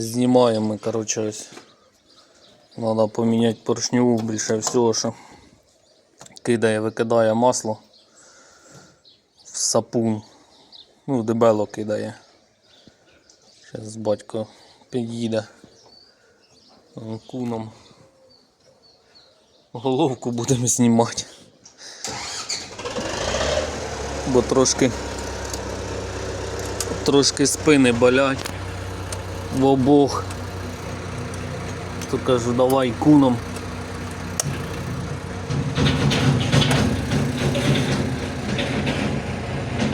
Знімаємо ми, коротше, ось. Треба поміняти поршню більше всього, що кидає, викидає масло в сапун. Ну, дебело кидає. Зараз батько під'їде куном. Головку будемо знімати. Бо трошки трошки спини болять в обох. То кажу, давай куном.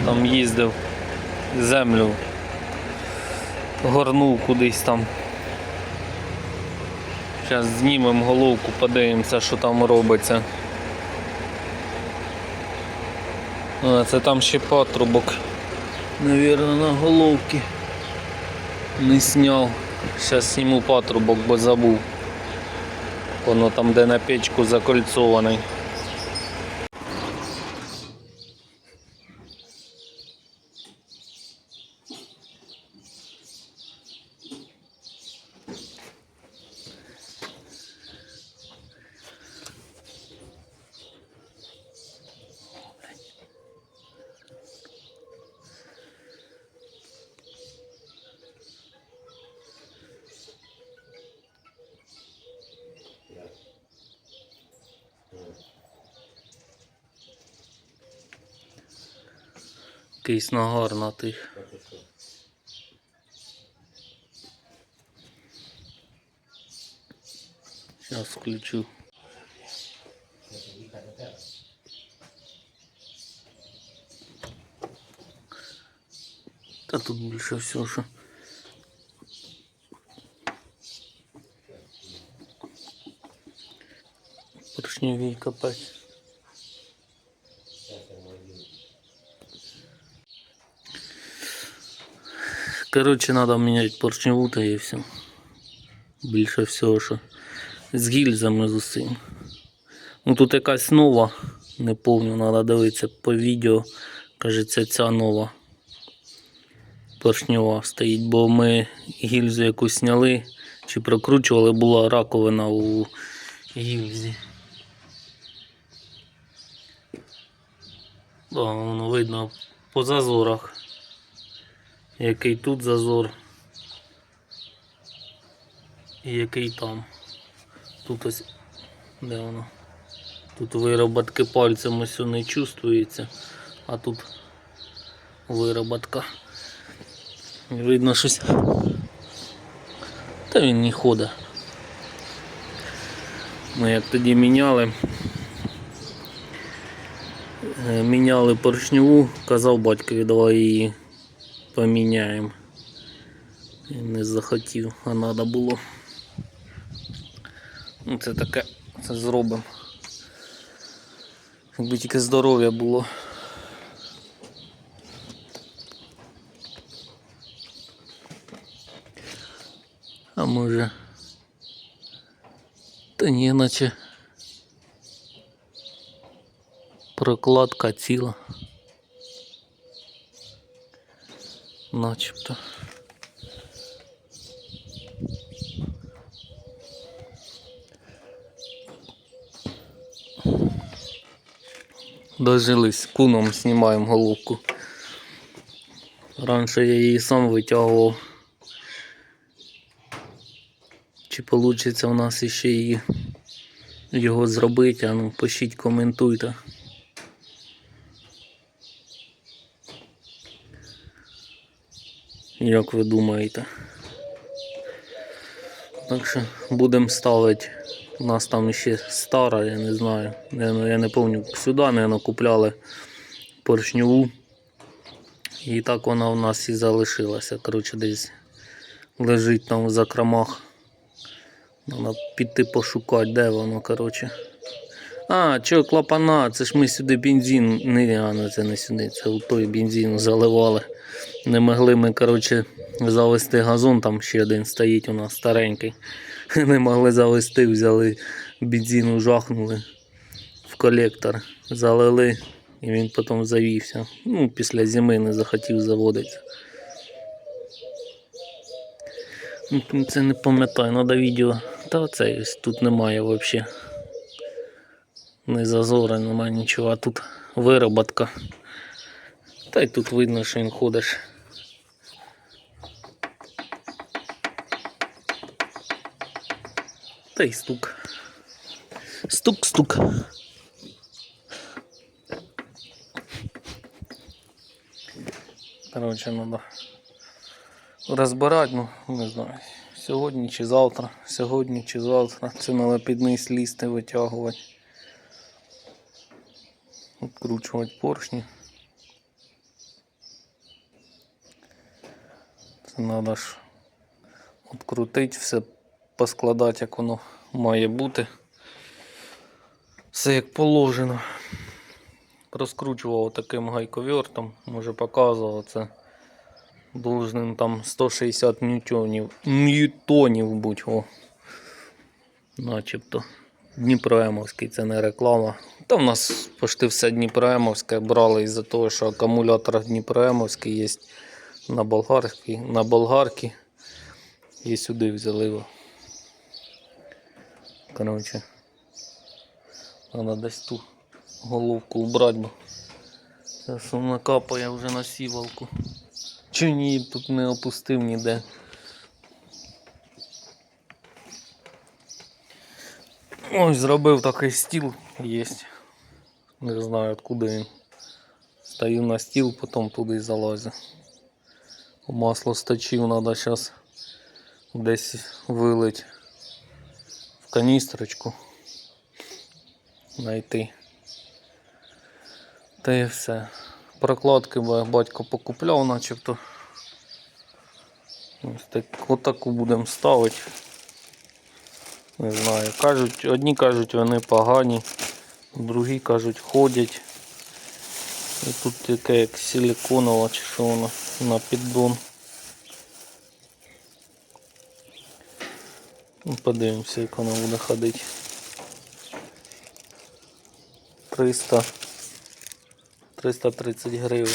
Там їздив землю, горнув кудись там. Зараз знімемо головку, подивимося, що там робиться. А, це там ще патрубок. Навірно, на головці не сняв. Зараз сниму патрубок, бо забув. Воно там, де на печку закольцований. Якийсь нагар на тих. Зараз включу. Та тут більше всього, що. Поршневий капець. Коротше, треба міняти поршневу та і все. Більше всього, що з гільзами з усім. Ну тут якась нова, не помню, треба дивитися по відео. Кажеться, ця нова поршнева стоїть, бо ми гільзу якусь зняли чи прокручували, була раковина у гільзі. Да, воно видно по зазорах який тут зазор і який там. Тут ось де воно? Тут вироботки пальцем ось не чувствується, а тут вироботка. Видно щось. Та він не ходить. Ми як тоді міняли. Е, Міняли поршневу, казав батькові, давай її поміняємо. І Не захотів, а треба було. Ну це таке, це зробимо. Якби тільки здоров'я було. А може. Та ні, наче прокладка ціла. Начебто. Дожились, куном знімаємо головку. Раніше я її сам витягував. Чи вийде у нас ще її його зробити, а ну пишіть, коментуйте. Як ви думаєте? Так що будемо ставити. У нас там ще стара, я не знаю. Я, я не пам'ятаю, сюди, мабуть, купляли поршньову. І так вона у нас і залишилася. Коротше, десь лежить там в закромах. Треба піти пошукати, де воно, коротше. А, що клапана, це ж ми сюди бензин, не, ну, це не сюди, це у той бензин заливали. Не могли ми, коротше, завести газон, там ще один стоїть у нас старенький. Не могли завести, взяли бензину, жахнули в колектор, залили і він потім завівся. Ну, після зими не захотів заводитися. Ну, Це не пам'ятаю, треба відео. Та це тут немає взагалі. Не зазора, немає нічого, а тут вироботка. Та й тут видно, що він ходиш. Та й стук. Стук-стук. Короче, надо розбирати, ну не знаю. Сьогодні чи завтра, сьогодні чи завтра. Це треба під низ лізти, витягувати. Откручувати поршні. Це треба ж відкрутити, все поскладати, як воно має бути. Все як положено. Розкручував таким гайковертом, може показував це. Должним там 160 ньютонів, ньютонів будь о. Начебто. Дніпроемовський, це не реклама. Та в нас почти все Дніпроемовське брали із-за того, що акумулятор Дніпроемовський є на болгарській, на болгарці. І сюди взяли його. Коротше. Треба десь ту головку убрати, зараз вона капає вже на сівалку. Чи ні, тут не опустив ніде. Ось зробив такий стіл є. Не знаю откуда він. Стою на стіл, потім туди залазю. Масло сточив, треба зараз десь вилить в каністрочку. Найти. Та і все. Прокладки батько покупляв начебто. Ось так, отаку будемо ставити. Не знаю. Кажуть, одні кажуть, вони погані, другі кажуть, ходять. І тут таке як силиконова чи що воно на піддон. Ну, Подивимося, як воно буде ходити. 300 330 гривень.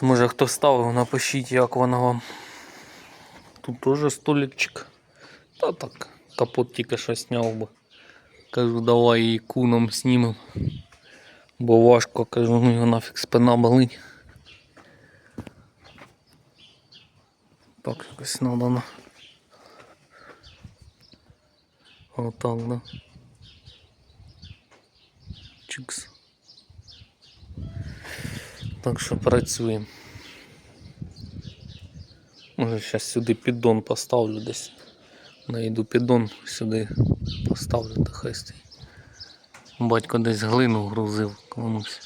Може хто ставив, напишіть, як воно вам. Тут теж столикчик. Капот тільки що сняв би. Кажу, давай її куном знімем. Бо важко, кажу, ну його нафіг спина болить. Так, якось треба на. Отак, да. Чикс. Так що працюємо. Може зараз сюди піддон поставлю десь. Найду піддон сюди поставлю та хай стоїть. Батько десь глину грузив комусь.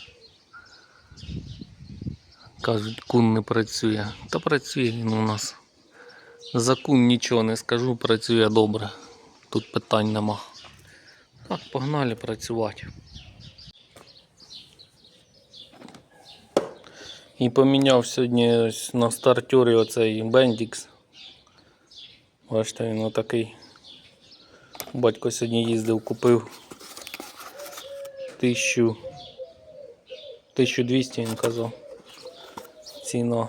Кажуть, кун не працює. Та працює він у нас. За кун нічого не скажу, працює добре. Тут питань нема. Так, погнали працювати. І поміняв сьогодні ось на стартері оцей Bendix. Бачите, він отакий. Батько сьогодні їздив, купив 1000 1200 він казав. Ціна.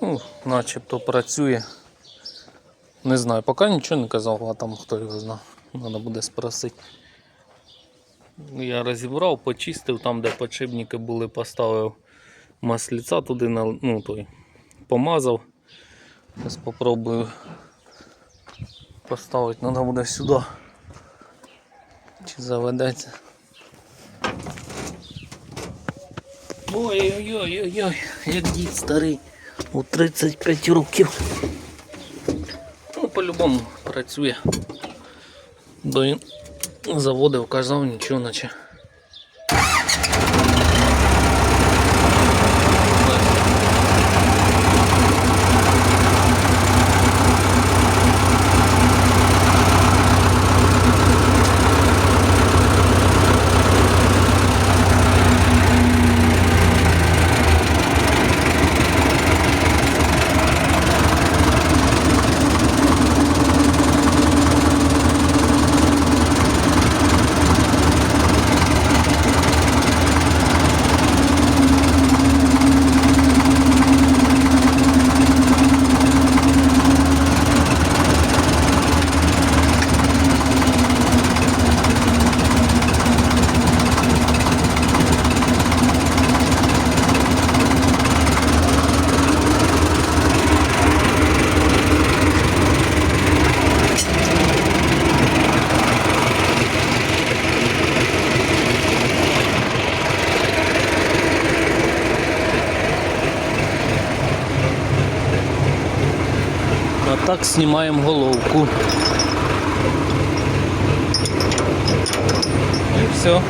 Ну, начебто працює. Не знаю, поки нічого не казав, а там хто його знає. Треба буде спросити. Я розібрав, почистив там, де подшипники були, поставив масліця туди, ну, той, помазав. Зараз спробую поставити, треба буде сюди. Чи заведеться. Ой-ой-ой-ой-ой, як дід старий, у 35 років. Ну, по-любому працює. Він заводив, казав, нічого наче. Так знімаємо головку. І все.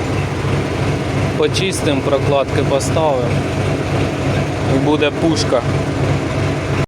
Почистимо, прокладки поставимо. І буде пушка.